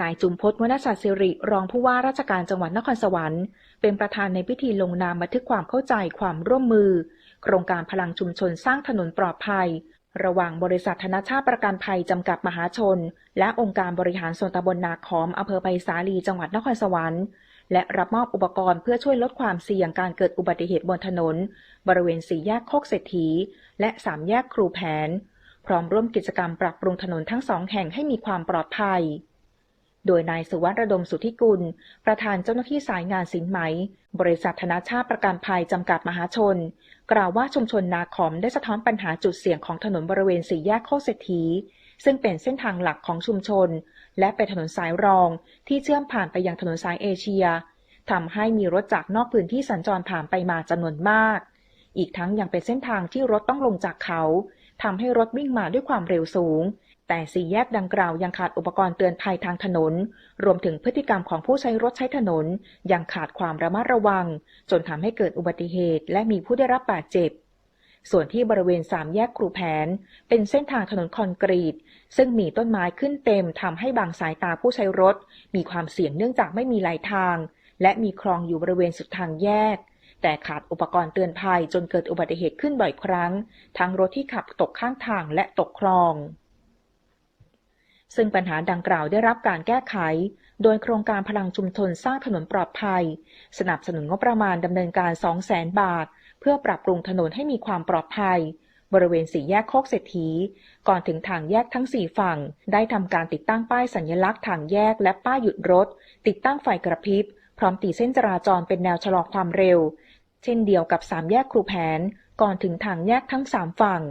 นายจุมพจน์วณชัดสิริ รองผู้ว่าราชการจังหวัดนครสวรรค์ เป็นประธานในพิธีลงนามบันทึกความเข้าใจความร่วมมือ โครงการพลังชุมชนสร้างถนนปลอดภัย ระหว่างบริษัทธนชาติประกันภัยจำกัดมหาชน และองค์การบริหารส่วนตำบลนาคอมอำเภอไผ่สาลีจังหวัดนครสวรรค์ และรับมอบอุปกรณ์เพื่อช่วยลดความเสี่ยงการเกิดอุบัติเหตุบนถนน บริเวณสี่แยกโคกเศรษฐี และสามแยกครูแผน พร้อมร่วมกิจกรรมปรับปรุงถนนทั้งสองแห่งให้มีความปลอดภัย โดยนายสุวัสดิ์ระดมสุทธิกุล ประธานเจ้าหน้าที่สายงานสินไหม บริษัทธนาชาติประกันภัยจำกัดมหาชน กล่าวว่าชุมชนนาขอมได้สะท้อนปัญหาจุดเสี่ยงของถนนบริเวณสี่แยกโคเศรษฐี ซึ่งเป็นเส้นทางหลักของชุมชน และเป็นถนนสายรอง ที่เชื่อมผ่านไปยังถนนสายเอเชียทำให้มีรถจากนอกพื้นที่สัญจรผ่านไปมาจำนวนมาก อีกทั้งยังเป็นเส้นทางที่รถต้องลงจากเขาทำให้รถวิ่งมาด้วยความเร็วสูง แต่สี่แยกดังกล่าวยังขาดอุปกรณ์เตือนภัยทางถนน รวมถึงพฤติกรรมของผู้ใช้รถใช้ถนน ยังขาดความระมัดระวัง จนทำให้เกิดอุบัติเหตุ และมีผู้ได้รับบาดเจ็บ ส่วนที่บริเวณสามแยกครูแผน เป็นเส้นทางถนนคอนกรีต ซึ่งมีต้นไม้ขึ้นเต็มทำให้บางสายตาผู้ใช้รถ มีความเสี่ยงเนื่องจากไม่มีไหลทาง และมีคลองอยู่บริเวณสุดทางแยกแต่ขาดอุปกรณ์เตือนภัยจนเกิดอุบัติเหตุขึ้นบ่อยครั้ง ทั้งรถที่ขับตกข้างทางและตกคลอง ซึ่งปัญหาดังกล่าวได้รับการแก้ไข โดยโครงการพลังชุมชนสร้างถนนปลอดภัย สนับสนุนงบประมาณดำเนินการ 200,000 บาท เพื่อปรับปรุงถนนให้มีความปลอดภัย บริเวณสี่แยกโคกเศรษฐี ก่อนถึงทางแยกทั้ง 4 ฝั่ง ได้ทำการติดตั้งป้ายสัญลักษณ์ทางแยกและป้ายหยุดรถ ติดตั้งไฟกระพริบ พร้อมตีเส้นจราจรเป็นแนวชะลอความเร็ว เช่นเดียวกับ3แยกครูแผน ก่อนถึงทางแยกทั้ง3ฝั่ง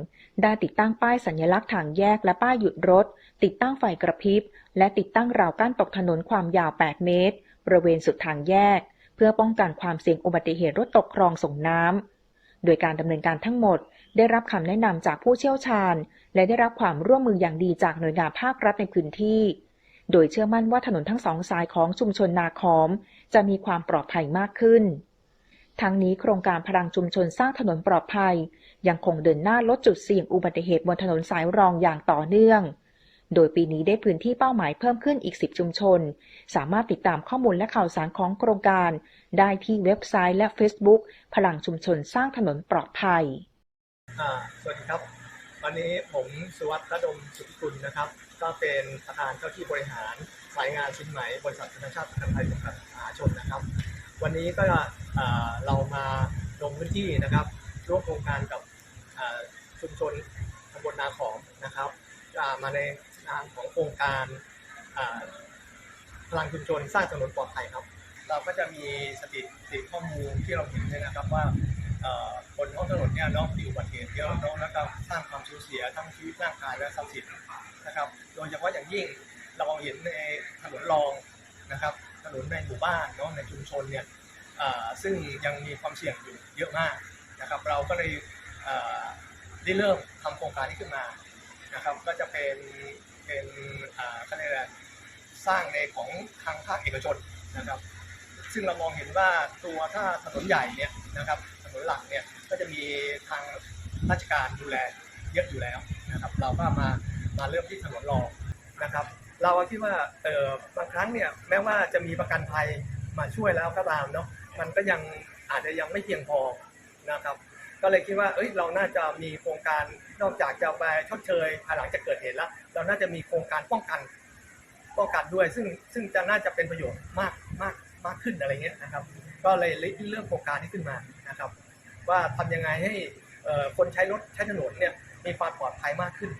ได้ติดตั้งป้ายสัญลักษณ์ทางแยกและป้ายหยุดรถ ติดตั้งไฟกระพริบ และติดตั้งราวกั้นตกถนนความยาว 8 เมตร บริเวณสุดทางแยก เพื่อป้องกันความเสี่ยงอุบัติเหตุรถตกคลองส่งน้ำ โดยการดำเนินการทั้งหมด ได้รับคำแนะนำจากผู้เชี่ยวชาญ และได้รับความร่วมมืออย่างดีจากหน่วยงานภาครัฐในพื้นที่ โดยเชื่อมั่นว่าถนนทั้งสองสายของชุมชนนาคอม จะมีความปลอดภัยมากขึ้น ทั้งนี้โครงการพลังชุมชนสร้างถนนปลอดภัย ยังคงเดินหน้าลดจุดเสี่ยงอุบัติเหตุบนถนนสายรองอย่างต่อเนื่อง โดยปีนี้ได้พื้นที่เป้าหมายเพิ่มขึ้นอีก 10 ชุมชน สามารถติดตามข้อมูลและข่าวสารของโครงการ ได้ที่เว็บไซต์และ Facebook พลังชุมชนสร้างถนนปลอดภัยสวัสดีครับ วันนี้ผมสุวัสดิ์ระดมสุทธิกุลนะครับ ก็เป็นประธานเจ้าที่บริหารสายงานชิ้นไหมบริษัทธนชาติประกันภัยจำกัดมหาชนนะครับ วันนี้ก็ เรามาลงพื้นที่นะครับร่วมโครงการกับชุมชนตำบลนาขอมนะครับามาในนามของโครงการพลังชุมชนสร้างถนนปลอดภัยครับ เราก็จะมีสถิติข้อมูลที่เราเห็นเลยนะครับว่าเอ่อบนท้องถนนเนี่ยเนาะมีอุบัติเหตุเยอะเนาะแล้วก็สร้างความสูญเสียทั้งชีวิตร่างกายและทรัพย์สินนะครับ โดยเฉพาะอย่างยิ่งเราเห็นในถนนรองนะครับ ถนนในหมู่บ้านเนาะในชุมชนเนี่ย ซึ่งยังมีความเสี่ยงอยู่เยอะมากนะครับ เราก็เลยได้เริ่มทำโครงการนี้ขึ้นมานะครับก็จะเป็นเป็นอ่าเขาเรียกอะไรสร้างในของทางภาคเอกชนนะครับ ซึ่งเรามองเห็นว่าตัวถ้าถนนใหญ่เนี่ยนะครับถนนหลักเนี่ยก็จะมีทางราชการดูแลเยอะอยู่แล้วนะครับ เราก็มามาเริ่มที่ถนนรองนะครับ เราคิดว่าเออบางครั้งเนี่ยแม้ว่าจะมีประกันภัยมาช่วยแล้วก็ตามเนาะ มันก็ยังอาจจะยังไม่เพียงพอนะครับ ก็เลยคิดว่าเอ้ยเราน่าจะมีโครงการนอกจากจะไปชดเชยภายหลังจากเกิดเหตุแล้ว เราน่าจะมีโครงการป้องกันป้องกันด้วย ซึ่งซึ่งจะน่าจะเป็นประโยชน์มากมากมากขึ้นอะไรเงี้ยนะครับ ก็เลยเริ่มโครงการนี้ขึ้นมานะครับ ว่าทำยังไงให้คนใช้รถใช้ถนนเนี่ยมีความปลอดภัยมากขึ้น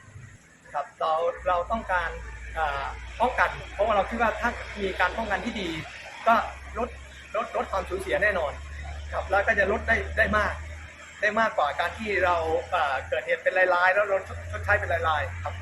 ครับเราเราต้องการป้องกัน เพราะว่าเราคิดว่าถ้ามีการป้องกันที่ดี ก็ลด ลดลดความสูญเสียแน่นอนครับแล้วก็จะลดได้ได้มาก ได้มากกว่าการที่เราเกิดเหตุเป็นรายๆแล้วเราชดใช้เป็นรายๆครับ